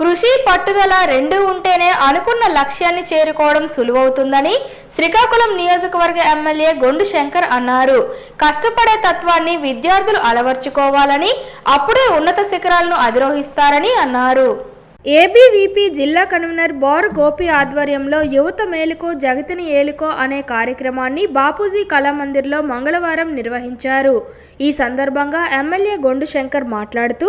కృషి పట్టుదల రెండు ఉంటేనే అనుకున్న లక్ష్యాన్ని చేరుకోవడం సులువవుతుందని శ్రీకాకుళం నియోజకవర్గ ఎమ్మెల్యే గొండు శంకర్ అన్నారు. కష్టపడే తత్వాన్ని విద్యార్థులు అలవర్చుకోవాలని అప్పుడే ఉన్నత శిఖరాలను అధిరోహిస్తారని అన్నారు. ఏబీవీపీ జిల్లా కన్వీనర్ బోర్ గోపి ఆధ్వర్యంలో యువత మేలుకో జగతిని ఏలుకో అనే కార్యక్రమాన్ని బాపూజీ కళామందిర్లో మంగళవారం నిర్వహించారు. ఈ సందర్భంగా ఎమ్మెల్యే గొండు శంకర్ మాట్లాడుతూ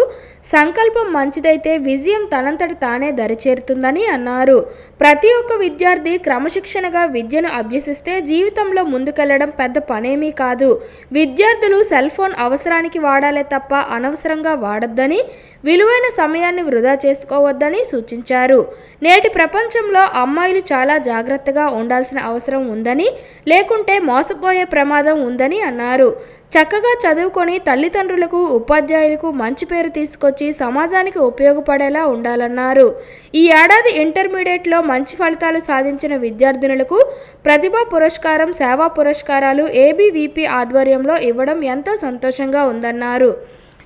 సంకల్పం మంచిదైతే విజయం తనంతట తానే దరిచేరుతుందని అన్నారు. ప్రతి ఒక్క విద్యార్థి క్రమశిక్షణగా విద్యను అభ్యసిస్తే జీవితంలో ముందుకెళ్ళడం పెద్ద పనేమీ కాదు. విద్యార్థులు సెల్ ఫోన్ అవసరానికి వాడాలే తప్ప అనవసరంగా వాడొద్దని విలువైన సమయాన్ని వృధా చేసుకోవద్దని సూచించారు. నేటి ప్రపంచంలో అమ్మాయిలు చాలా జాగ్రత్తగా ఉండాల్సిన అవసరం ఉందని లేకుంటే మోసపోయే ప్రమాదం ఉందని అన్నారు. చక్కగా చదువుకొని తల్లిదండ్రులకు ఉపాధ్యాయులకు మంచి పేరు తీసుకొచ్చి సమాజానికి ఉపయోగపడేలా ఉండాలన్నారు. ఈ ఏడాది ఇంటర్మీడియట్లో మంచి ఫలితాలు సాధించిన విద్యార్థినులకు ప్రతిభా పురస్కారం సేవా పురస్కారాలు ఏబీవీపీ ఆధ్వర్యంలో ఇవ్వడం ఎంతో సంతోషంగా ఉందన్నారు.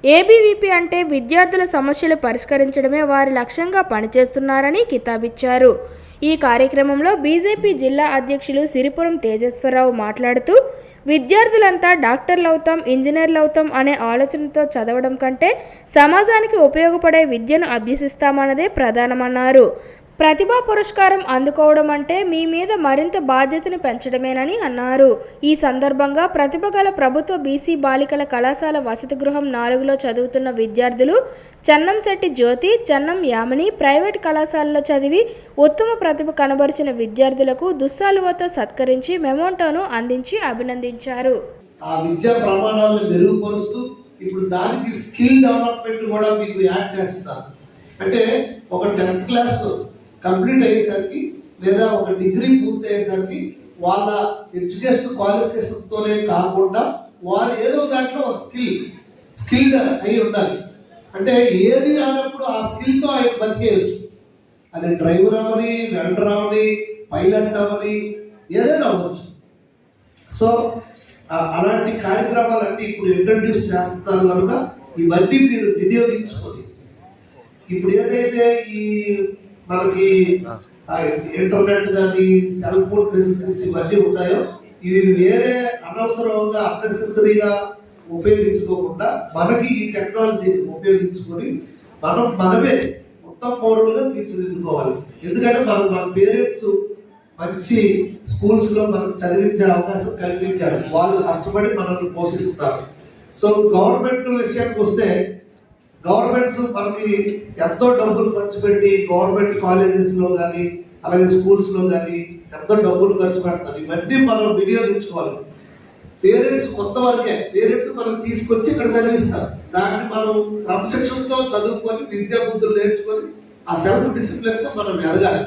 ఏబీవీపీ అంటే విద్యార్థుల సమస్యలు పరిష్కరించడమే వారి లక్ష్యంగా పనిచేస్తున్నారని కితాబిచ్చారు. ఈ కార్యక్రమంలో బీజేపీ జిల్లా అధ్యక్షులు సిరిపురం తేజేశ్వరరావు మాట్లాడుతూ విద్యార్థులంతా డాక్టర్లు అవుతాం ఇంజనీర్లు అవుతాం అనే ఆలోచనతో చదవడం కంటే సమాజానికి ఉపయోగపడే విద్యను అభ్యసిస్తామన్నదే ప్రధానమన్నారు. ప్రతిభా పురస్కారం అందుకోవడం అంటే మీ మీద మరింత బాధ్యతను పెంచడమేనని అన్నారు. ఈ సందర్భంగా ప్రతిభ గల ప్రభుత్వ బీసీ బాలికల కళాశాల వసతి గృహం నాలుగులో చదువుతున్న విద్యార్థులు చెన్నంశెట్టి జ్యోతి చెన్నం యామిని ప్రైవేట్ కళాశాలలో చదివి ఉత్తమ ప్రతిభ కనబరిచిన విద్యార్థులకు దుస్సాలువతో సత్కరించి మెమోంటోను అందించి అభినందించారు. ఆ విద్యా ప్రమాణాలను మెరుగుపరుస్తూ ఇప్పుడు దానికి స్కిల్ డెవలప్మెంట్ కూడా మీకు యాడ్ చేస్తారు అంటే ఒక టెన్త్ క్లాస్ కంప్లీట్ అయ్యేసరికి లేదా ఒక డిగ్రీ పూర్తి అయ్యేసరికి వాళ్ళ ఎడ్యుకేషన్ క్వాలిఫికేషన్తోనే కాకుండా వారు ఏదో దాంట్లో ఒక స్కిల్ స్కిల్డ్ అయి ఉండాలి. అంటే ఏది రానప్పుడు ఆ స్కిల్తో ఆయన బతికేయచ్చు. అది డ్రైవర్ అవని వెల్డర్ అవని పైలట్ అవని ఏదైనా అవ్వచ్చు. సో ఆ- అలాంటి కార్యక్రమాలన్నీ ఇప్పుడు ఇంట్రడ్యూస్ చేస్తున్నారు కనుక ఇవన్నీ మీరు వినియోగించుకొని ఇప్పుడు ఏదైతే ఈ మనకి ఇంటర్నెట్ కానీ సెల్ ఫోన్ ఫెసిలిటీస్ ఇవన్నీ ఉన్నాయో ఇవి వేరే అనవసరంగా అన్నెసెసరీగా ఉపయోగించుకోకుండా మనకి ఈ టెక్నాలజీని ఉపయోగించుకొని మనం మనమే మొత్తం పౌరులుగా తీర్చిదిద్దుకోవాలి. ఎందుకంటే మనం మన పేరెంట్స్ మంచి స్కూల్స్లో మనం చదివించే అవకాశం కల్పించాలి వాళ్ళు కష్టపడి మనల్ని పోషిస్తారు. సో గవర్నమెంట్ విషయానికి వస్తే గవర్నమెంట్స్ మనకి ఎంతో డబ్బులు ఖర్చు పెట్టి గవర్నమెంట్ కాలేజెస్లో కానీ అలాగే స్కూల్స్లో కానీ ఎంతో డబ్బులు ఖర్చు పెడతారు. ఇవన్నీ మనం వినియోగించుకోవాలి. పేరెంట్స్ కొత్త వరకే పేరెంట్స్ మనం తీసుకొచ్చి ఇక్కడ చదివిస్తారు. దాన్ని మనం క్రమశిక్షణతో చదువుకొని విద్యా బుద్ధులు నేర్చుకొని ఆ సెల్ఫ్ డిసిప్లిన్తో మనం ఎదగాలి.